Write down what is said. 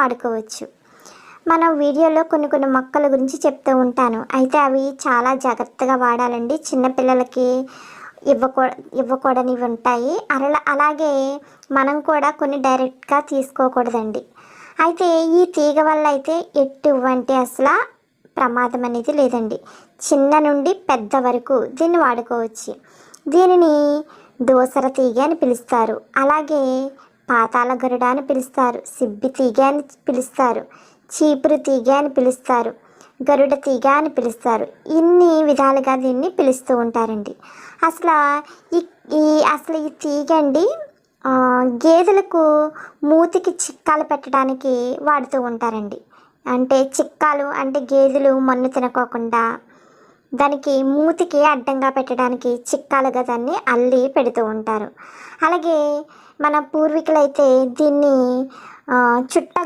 వాడుకోవచ్చు. మనం వీడియోలో కొన్ని కొన్ని మొక్కల గురించి చెప్తూ ఉంటాను. అయితే అవి చాలా జాగ్రత్తగా వాడాలండి. చిన్నపిల్లలకి ఇవ్వకూ ఇవ్వకూడనివి ఉంటాయి. అలా అలాగే మనం కూడా కొన్ని డైరెక్ట్గా తీసుకోకూడదండి. అయితే ఈ తీగ వల్ల అయితే ఎటువంటి అసలు ప్రమాదం అనేది లేదండి. చిన్న నుండి పెద్ద వరకు దీన్ని వాడుకోవచ్చు. దీనిని దోసర తీగ అని పిలుస్తారు. అలాగే పాతాల గరుడ అని పిలుస్తారు. సిబ్బి తీగ అని పిలుస్తారు. చీపురు తీగ అని పిలుస్తారు. గరుడ తీగ అని పిలుస్తారు. ఇన్ని విధాలుగా దీన్ని పిలుస్తూ ఉంటారండి. అసలు ఈ ఈ అసలు ఈ తీగ అండి గేదెలకు మూతికి చిక్కాలు పెట్టడానికి వాడుతూ ఉంటారండి. అంటే చిక్కాలు అంటే గేదెలు మన్ను తినకోకుండా దానికి మూతికి అడ్డంగా పెట్టడానికి చిక్కాలుగా దాన్ని అల్లి పెడుతూ ఉంటారు. అలాగే మన పూర్వీకులైతే దీన్ని ఆ, చుట్ట